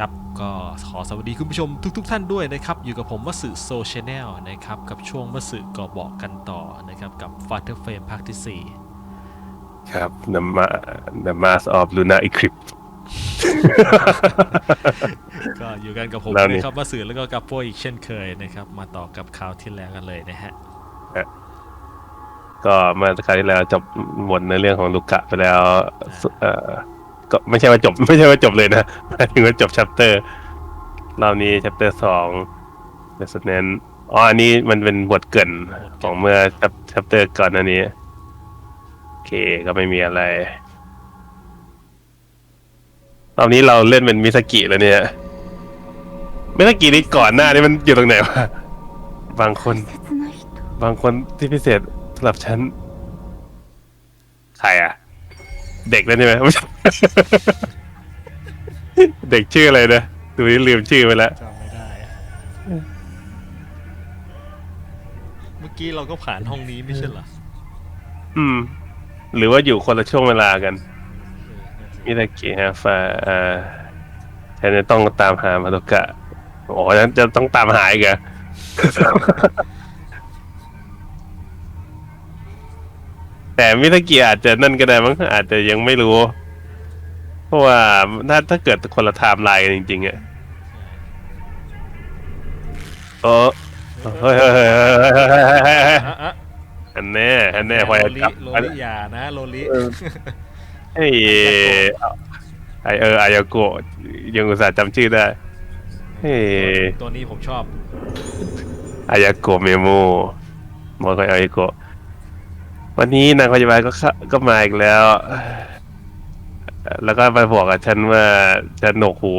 ครับก็ขอสวัสดีคุณผู้ชมทุกๆท่านด้วยนะครับ อยู่กับผมวสึโซชแนลนะครับ กับช่วงวสึก็บอกกันต่อนะครับ กับ f a t h e r Frame ภาคที่ครับ The Ma The Mask of Luna Eclipse 4ก็อยู่กันกับผมแล้วนี่นะครับวสึแล้วก็กับโป้อีกเช่นเคยนะครับ มาต่อกับคราวที่แล้วกันเลยนะฮะก็เมื่อคราวที่แล้วจบหมดในเรื่องของลูกะไปแล้วสุเอ่อ ก็ไม่ใช่ว่าจบ ไม่ใช่ว่าจบเลยนะหมายถึงว่าจบชัปเตอร์รอบนี้ชัปเตอร์สองเดสเนนอ๋ออันนี้มันเป็นบทเกินของเมื่อชัปชัปเตอร์ก่อนอันนี้ โอเคก็ไม่มีอะไรตอนนี้เราเล่นเป็นมิสกิแล้วเนี่ยมิสกินี่ก่อนหน้านี้มันอยู่ตรงไหนวะบางคน บางคนที่พิเศษสำหรับฉันใครอะ เด็กแล้วใช่ไหมไม่ใช่เด็กชื่ออะไรนะดูนี่ลืมชื่อไปแล้วจำไม่ได้อะเมื่อกี้เราก็ผ่านห้องนี้ไม่ใช่เหรออืม หรือว่าอยู่คนละช่วงเวลากันเออนั่นสิมิตากิฮะฟาอ่าฉันจะต้องตามหามาโตกะโอ้ฉันจะต้องตามหาอีกเหรอ แต่มิสกิอาจจะนั่นก็ได้มั้งอาจจะยังไม่รู้ เพราะว่าถ้าถ้าเกิดคนละไทม์ไลน์กันจริงๆอะเออเฮ้ยเฮ้ยเฮ้ยเฮ้ยเฮ้ยเฮ้ยเฮ้ยอันแน่อันแน่พอยโลลิโลลิอยานะโลลิเฮ้ไอเอออายาโกะยังอุตส่าห์จำชื่อได้เฮ้ยตัวนี้ผมชอบอายาโกะเมโมมอคอยอายาโกะ วันนี้นางพยาบาลก็เข้าก็มาอีกแล้ว แล้วก็มาบอกกับฉันว่าฉันหนวกหู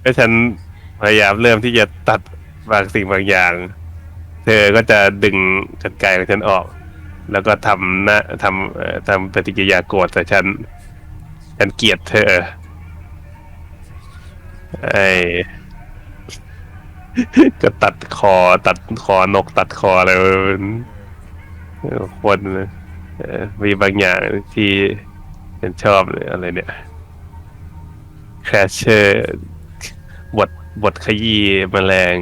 แล้วฉันพยายามเริ่มที่จะตัดบางสิ่งบางอย่าง เธอก็จะดึงกันไกลของฉันออก แล้วก็ทำหน้าทำเอ่อทำปฏิกิริยาโกรธแต่ฉัน ฉันเกลียดเธอไอ้ ก็ตัดคอตัดคอนกตัดคออะไรมันเออคนเอ่อมีบางอย่างที่ฉันชอบเลยอะไรเนี่ยแคชเชอร์บทบทขยี้แมลง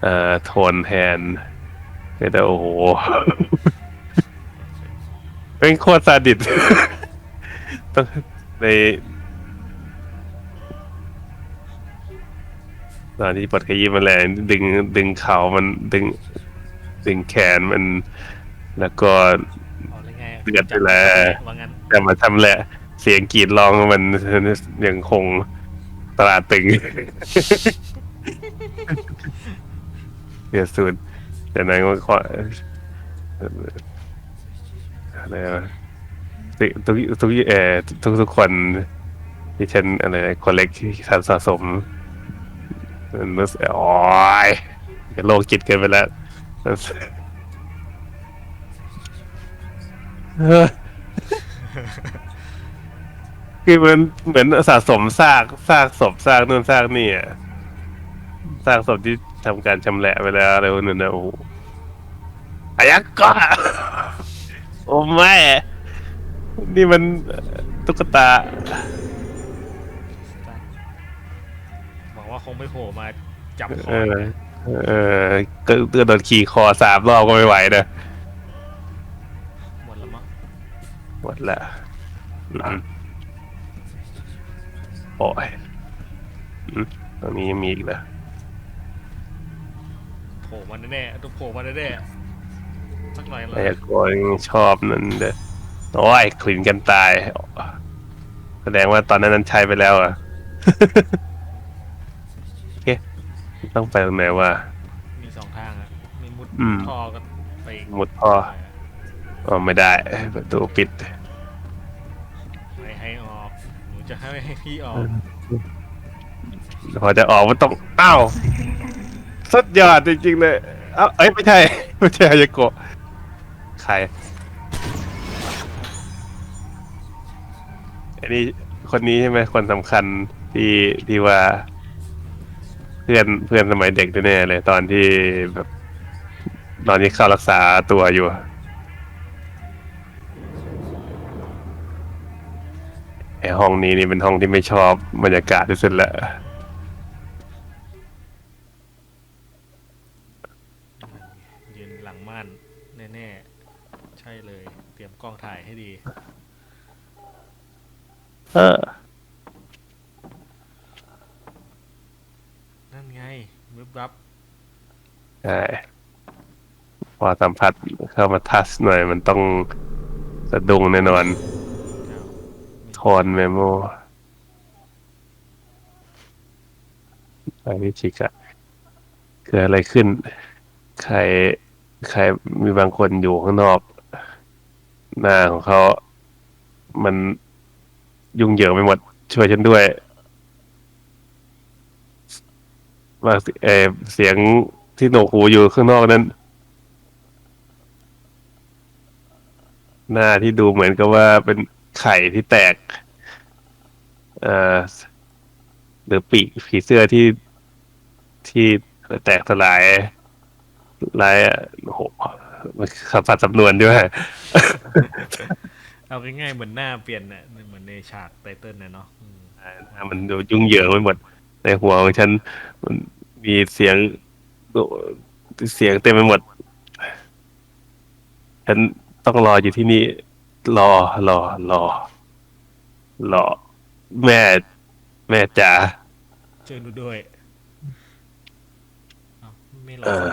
เอ่อโทนแทนแต่โอ้โหเป็นโคตรซาดิสต้องใน ตอนที่บทขยี้แมลงดึงดึงเขามันดึง ดึงแขนมัน แล้วก็เอาเลยไงเดือดไปแล้วว่างั้นแต่มาทำแหละ เสียงกรีดร้องมันยังคงตลาดตึงเดือดสุดจากนั้นก็ขออะไรวะทุกทุกทุกเอ่อทุกทุกคนที่ฉันอะไรคนเล็กที่ฉันสะสม มันรู้สึกโอ้ยโลกจิตเกินไปแล้วเออคือมันเหมือนสะสมซากซากศพซากนู่นซากนี่อะซากศพที่ทำการชำแหละไปแล้วอะไรพวกนั้นนะโอ้โหอายักก็โอ้แม่ นี่มันตุ๊กตา งไม่โผล่มาจับคอเออ เออก็ก็โดนขี่คอสามรอบก็ไม่ไหวนะหมดแล้วมั้งหมดละอืมโอ้ยอืมตรงนี้ยังมีอีกเหรอโผล่มาแน่ๆต้องโผล่มาแน่ๆสักหน่อยเลไอ้ยกยังชอบนั่นเด้อโอ้ยขลินกันตาย แสดงว่าตอนนั้นนั้นใช้ไปแล้วอะโอเค ต้องไปตรงไหนวะ มีสองทางอะมีมุดอืม ท่อก็ไปอีกมุดท่ออ๋อไม่ได้ประตูปิด ไม่ให้ออกหนูจะให้ให้พี่ออกพอจะออกมันต้องอ้าวสุดยอดจริงๆเลยเอ้าเอ้ยไม่ใช่ ไม่ใช่ฮายาโกะใครอันนี้คนนี้ใช่ไหมคนสำคัญที่ที่ว่า เพื่อนเพื่อนสมัยเด็กแน่ๆเลย ตอนที่แบบตอนที่เข้ารักษาตัวอยู่ ไอห้องนี้นี่เป็นห้องที่ไม่ชอบบรรยากาศที่สุดละยืนหลังม่านแน่ๆ ใช่เลย เตรียมกล้องถ่ายให้ดี เออ นั่นไงมึบ วับใช่พอสัมผัสเข้ามาทัชหน่อย มันต้องสะดุ้งแน่นอนอ้าวทอนเมโมไปนี่ชิกอะเกิดอะไรขึ้น ใคร ใครมีบางคนอยู่ข้างนอก หน้าของเขา มันยุ่งเหยิงไปหมด ช่วยฉันด้วย ว่าเออเสียงที่โหนวกหูอยู่ข้างนอกนั้น หน้าที่ดูเหมือนกับว่าเป็นไข่ที่แตกเอ่อหรือปีกผีเสื้อที่ที่แตกสลายลายอะโอ้โหสัมผัสสำนวนด้วยเอาง่ายๆเหมือนหน้าเปลี่ยนน่ะเหมือนในฉากไตเติ้ลน่ะเนาะอืมมันดูยุ่งเหยิงไปหมด ในหัวของฉันมันมีเสียงเสียงเต็มไปหมด ฉันต้องรออยู่ที่นี่ รอรอรอรอแม่ แม่จ๋าเชิญดูด้วยเอ้าไม่รอเออ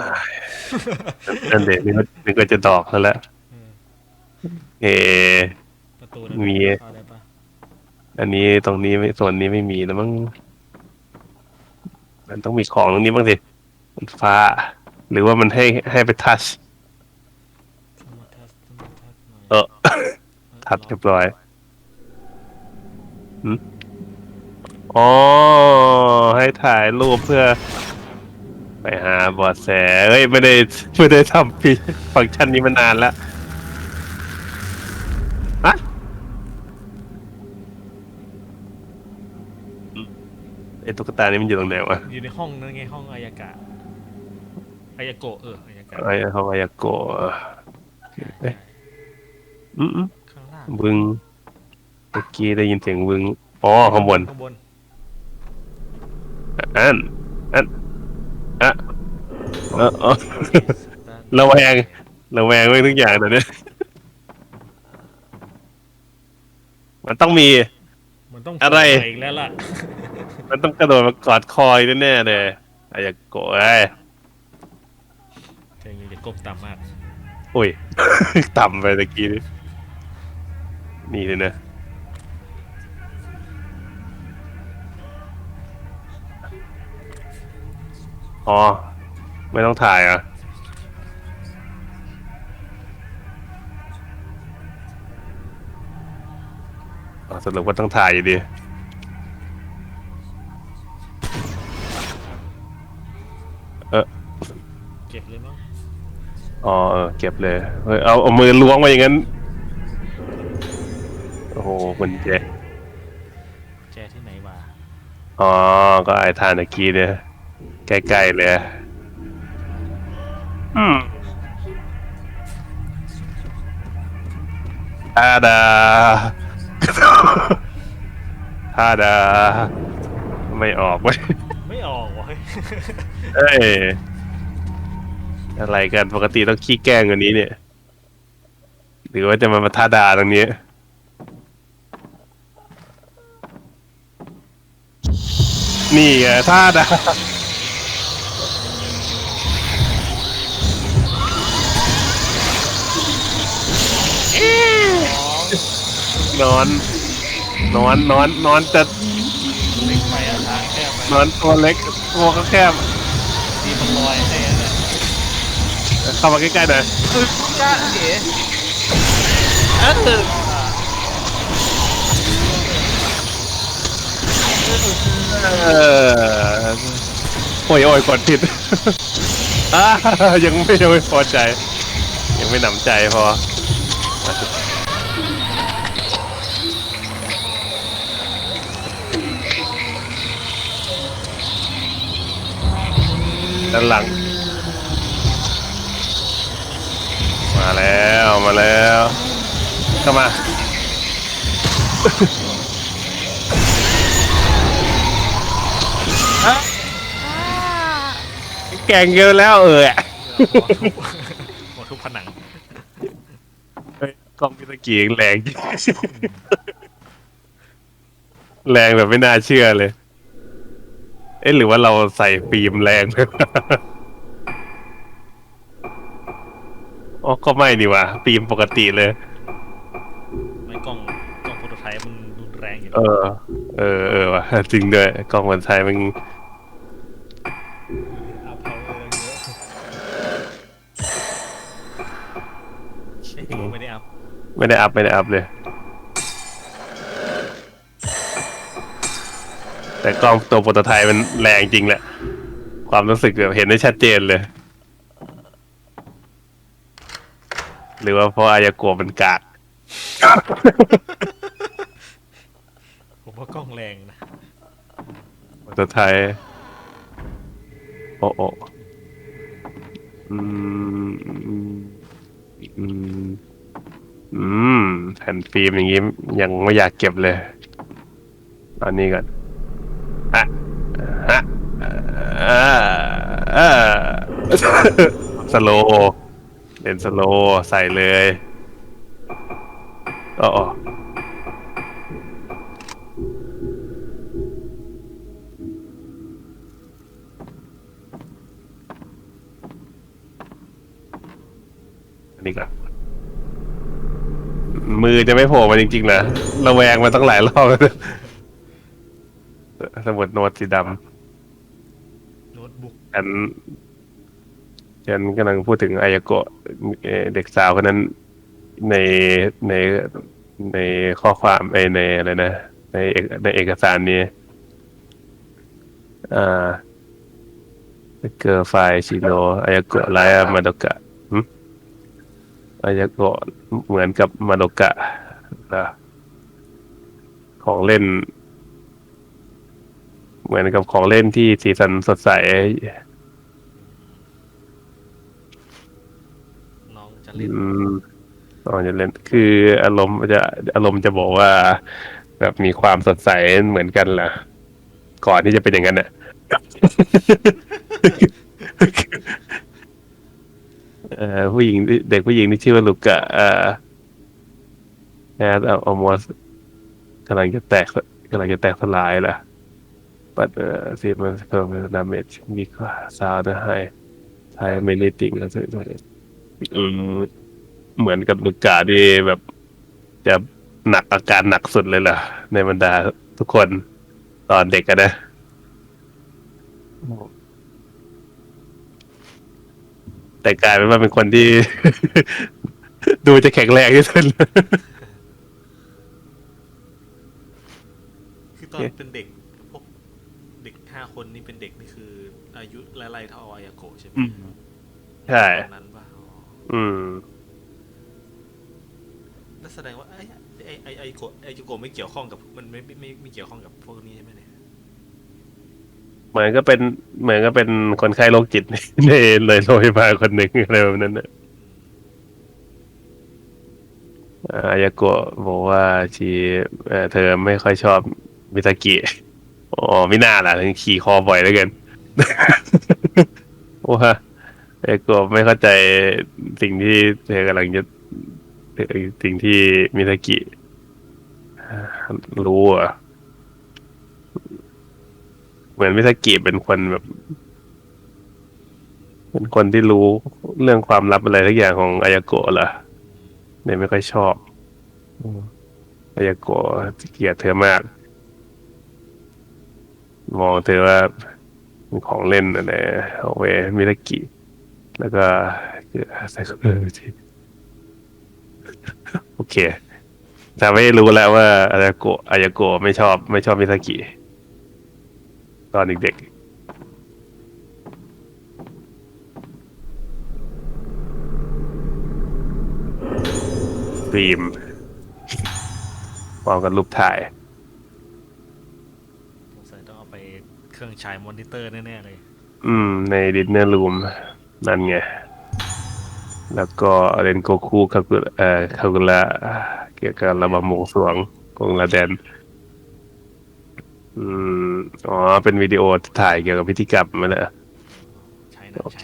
นั่นเด็กนี่ก็นี่ก็จะดอกแล้วแหละเออเออประตูนั้นมี เข้าได้ปะอันนี้ตรงนี้ไม่ส่วนนี้ไม่มีแล้วมั้ง มันต้องมีของตรงนี้บ้างสิมันฟ้า หรือว่ามันให้ให้ไปทัชเข้ามาทัชเข้ามาทัชหน่อยเออ ทัชเรียบร้อยหึอ๋อ ให้ถ่ายรูปเพื่อ ไปหาเบอดแสเฮ้ย ไม่ได้ ไม่ได้ทำฟีฟังก์ชันนี้มานานแล้วอะไอ้ตุ๊กตานี่มันอยู่ตรงไหนวะอยู่ในห้องนั่นไงห้องอายากะอายาโกะเอออายากะไอ้เขาวายาโกะเอ๊ะอืมข้างล่างๆบึงเมื่อกี้ได้ยินเสียงบึงอ๋อข้างบนข้างบนอันอันอะเออเออระแวงระแวงไว้ทุกอย่างแต่เนี้ยมันต้องมีมันต้องอะไรปอีกแล้วล่ะ มันต้องกระโดดมากอดคอยแน่ๆเลยอายาโกะไอ้ยเธอยังจะก้มต่ำมาก อุ้ย ต่ำไปตะกี้นี่นี่เลยนะอ๋อ ไม่ต้องถ่ายเหรอะอ๋อสรุปว่าต้องถ่ายอยู่ดี อ๋อเออเก็บเลยเฮ้ยเอาเอามือล้วงมาอย่างนั้น โอ้โหคุณเจแจที่ไหนวะอ๋อ ก็ไอทานตะกี้เนี่ยใกล้ๆเลยอืมทาดาทาดา ไม่ออกเว้ยไม่ออกวะเอ้ย อะไรกันปกติต้องขี้แกล้งกว่านี้เนี่ย หรือว่าจะมามาทาดาตรงนี้ นี่ไงท่าดานอน นอน นอน นอนจะเล็กไปอะทางแคบไปนอนตัวเล็กตัวก็แคบ เข้ามาใกล้ๆหน่อยจ้าเอ๋เออโอ้ยโอ้ยกดผิดอ่ายังไม่ยังไม่พอใจ ยังไม่หนำใจพอด้านหลัง มาแล้วมาแล้วเข้ามาแกงเยอะแล้วเออหมดทุกผนังกล้องพิสะกี้แรงจริงแรงแบบไม่น่าเชื่อเลย เอ๊ะหรือว่าเราใส่ฟิล์มแรงเลย อ๋อก็ไม่นี่ว่ะฟิล์มปกติเลย ไม่กล้องกล้องโฟโตไทป์มันรุนแรงอยู่เออ เออเออว่ะจริงด้วยกล้องมันใช้มันอัพเพาเออเยอะเอ๊ะไม่ได้อัพไม่ได้อัพไม่ได้อัพเลย แต่กล้องตัวโปรโตไทป์มันแรงจริงแหละ ความรู้สึกแบบเห็นได้ชัดเจนเลย หรือว่าเพราะอายาโกะมันกากผมว่ากล้องแรงนะโปรโตไทป์โอ้โอ้อืมอืมอืมอืมแผ่นฟิล์มอย่างงี้ยังไม่อยากเก็บเลยเอันนี้ก่อนอะฮะอ่าอ่าสโล เล่นสโลใส่เลยอ๋ออันนี้ก่อนมือจะไม่โผล่มาจริงๆนะระแวงมาตั้งหลายรอบแล้วสมุดโน้ตสีดโน้ตบุ๊กำฉัน ฉันกำลังพูดถึงอายโกะเด็กสาวคนนั้นในในในข้อความไอในอะไรนะในเอกในเอกสารนี้อ่าเกอร์ไฟชิโนอายโกะไลอามาโดกะอายโกะเหมือนกับมาโดกะนะของเล่น เหมือนกับของเล่นที่สีสันสดใส น้อง จะเล่นอืมตอนจะเล่นคืออารมณ์จะอารมณ์จะบอกว่า แบบมีความสดใสเหมือนกันล่ะ ก่อนที่จะเป็นอย่างนั้นน่ะ เอ่อผู้หญิงเด็กผู้หญิงที่ชื่อว่าลูกะเอ่อแอดเอาอมอสกำลังจะแตกกำลังจะแตกสลายล่ะ but เอ่อซีมันเพิ่มดาเอืมเหมือนกับลูกะที่แบบ จะหนักอาการหนักสุดเลยล่ะ ในบรรดาทุกคนตอนเด็กอะนะ แต่กลายเป็นว่าเป็นคนที่ ดูจะแข็งแรงที่สุด คือตอนเป็นเด็กพวกเด็กห้าคนนี่เป็นเด็กนี่คือ อายุไล่ๆเท่าอายาโกะใช่ไหมอืมใช่ ตอนนั้นป่ะ อืมนั่นแสดงว่าไอ้ไอ้ไอ้ไอ้โกไอ้โกไม่เกี่ยวข้องกับมันไม่ไม่ไม่ไม่เกี่ยวข้องกับพวกนี้ใช่ไหมเนี่ยเหมือนก็เป็นเหมือนก็เป็นคนไข้โรคจิต ในเลยโรงพยาบาลคนหนึ่งอะไรแบบนั้นนะอายาโกะบอกว่าชีเอ่อเธอไม่ค่อยชอบมิตากิอ๋อไม่น่าล่ะถึงขี่คอบ่อยแล้วกันว่าาโกะไม่เข้าใจสิ่งที่เธอกำลังจะสิ่งที่มิตากิ รู้อะ เหมือนมิสกิเป็นคนแบบ เป็นคนที่รู้เรื่องความลับอะไรทุกอย่างของอายโกะเหรอเนี่ยไม่ค่อยชอบอืมอายโกะเกลียดเธอมาก มองเธอว่าของเล่นอะไรเอาไว้มิสกิ แล้วก็ใส่เออที่โอเคแต่ไม่รู้แล้วว่าอายาโกะอายาโกะไม่ชอบ ไม่ชอบมิสกิ ตอนเด็กๆฟิล์มพร้อมกับรูปถ่ายสงสัยต้องเอาไปเครื่องฉายมอนิเตอร์แน่ ๆ เลย อืม ในดินเนอร์รูม นั่นไง แล้วก็เรนโกคูคากุเอ่อคากุระเกี่ยวกับระบำมงสรวงของลาแดน อืม อ๋อ เป็นวิดีโอถ่ายเกี่ยวกับพิธีกรรมมาแล้วใช้หนังโอเค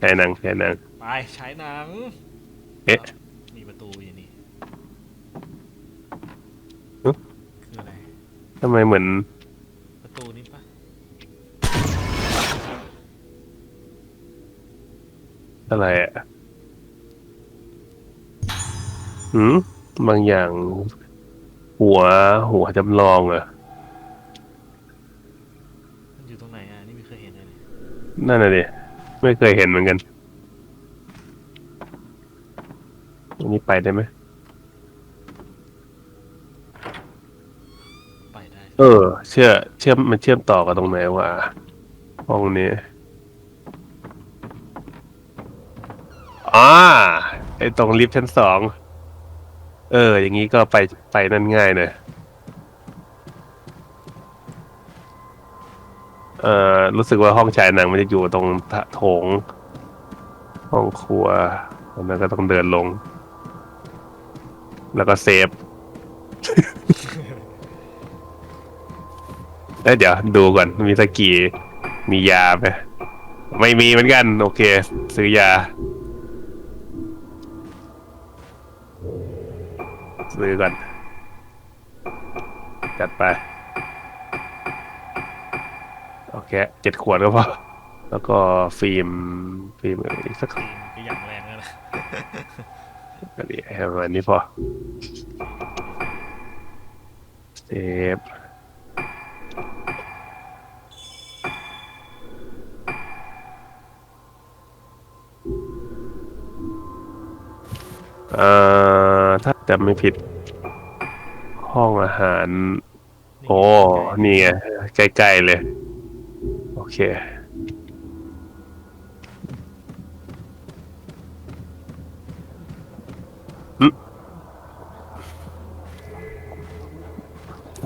ฉายหนังแค่นังแค่นังไปฉายหนัง เอ๊ะมีประตูอยู่นี่เอ๊ะคืออะไรทำไมเหมือน อะไรอะหืมบางอย่าง หัว หัวจำลองเหรอมันอยู่ตรงไหนอะ นี่ไม่เคยเห็นเลยนั่นน่ะดิไม่เคยเห็นเหมือนกันอันนี้ไปได้ไหมไปได้ เออ เชื่อ เชื่อมมันเชื่อมต่อกับตรงไหนวะห้องนี้ อ่าไอตรงลิฟต์ชั้นสอง เออ อย่างนี้ก็ไปไปนั่นง่ายเลยเอ่อรู้สึกว่าห้องฉายหนังมันจะอยู่ตรงทะโถง ห้องครัวแล้วก็ต้องเดินลง แล้วก็เซฟเเดี๋ยวดูก่อน มีสกกี่มียาไหมไม่มีเหมือนกัน โอเค ซื้อยา ซื้อก่อน จัดไป โอเคเจ็ดขวดก็พอ แล้วก็ฟิล์ม ฟิล์มอีกสักตีนก็อย่างแรงแล้วนะอันนี้ให้ประมาณนี้พอเซฟเอ่อถ้า จำไม่ผิด ห้องอาหาร โอ้ นี่ไงใกล้ๆเลย โอเค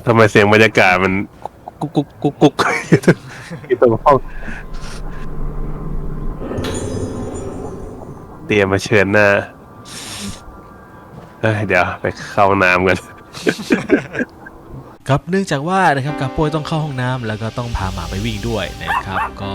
ทำไมเสียงบรรยากาศมันกุ๊กกุ๊กกุ๊กกุ๊กอยู่ตรงอยู่ตรงห้อง เตรียมมาเชิญหน้า เอ้ยเดี๋ยวไปเข้าห้องน้ำกัน ครับเนื่องจากว่านะครับกาโป้ยต้องเข้าห้องน้ำแล้วก็ต้องพาหมาไปวิ่งด้วยนะครับ ก็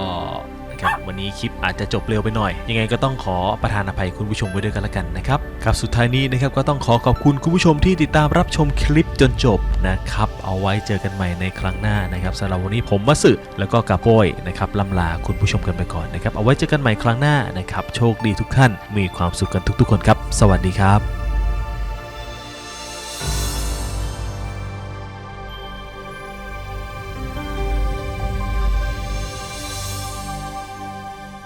นะครับวันนี้คลิปอาจจะจบเร็วไปหน่อย ยังไงก็ต้องขอประทานอภัยคุณผู้ชมไว้ด้วยกันละกันนะครับครับสุดท้ายนี้นะครับก็ต้องขอขอบคุณคุณผู้ชมที่ติดตามรับชมคลิปจนจบนะครับเอาไว้เจอกันใหม่ในครั้งหน้านะครับสำหรับวันนี้ผมมาสึแล้วก็กาโป้ยนะครับลำลาคุณผู้ชมกันไปก่อนนะครับเอาไว้เจอกันใหม่ครั้งหน้านะครับโชคดีทุกท่านมีความสุขกันทุกๆคนครับ สวัสดีครับ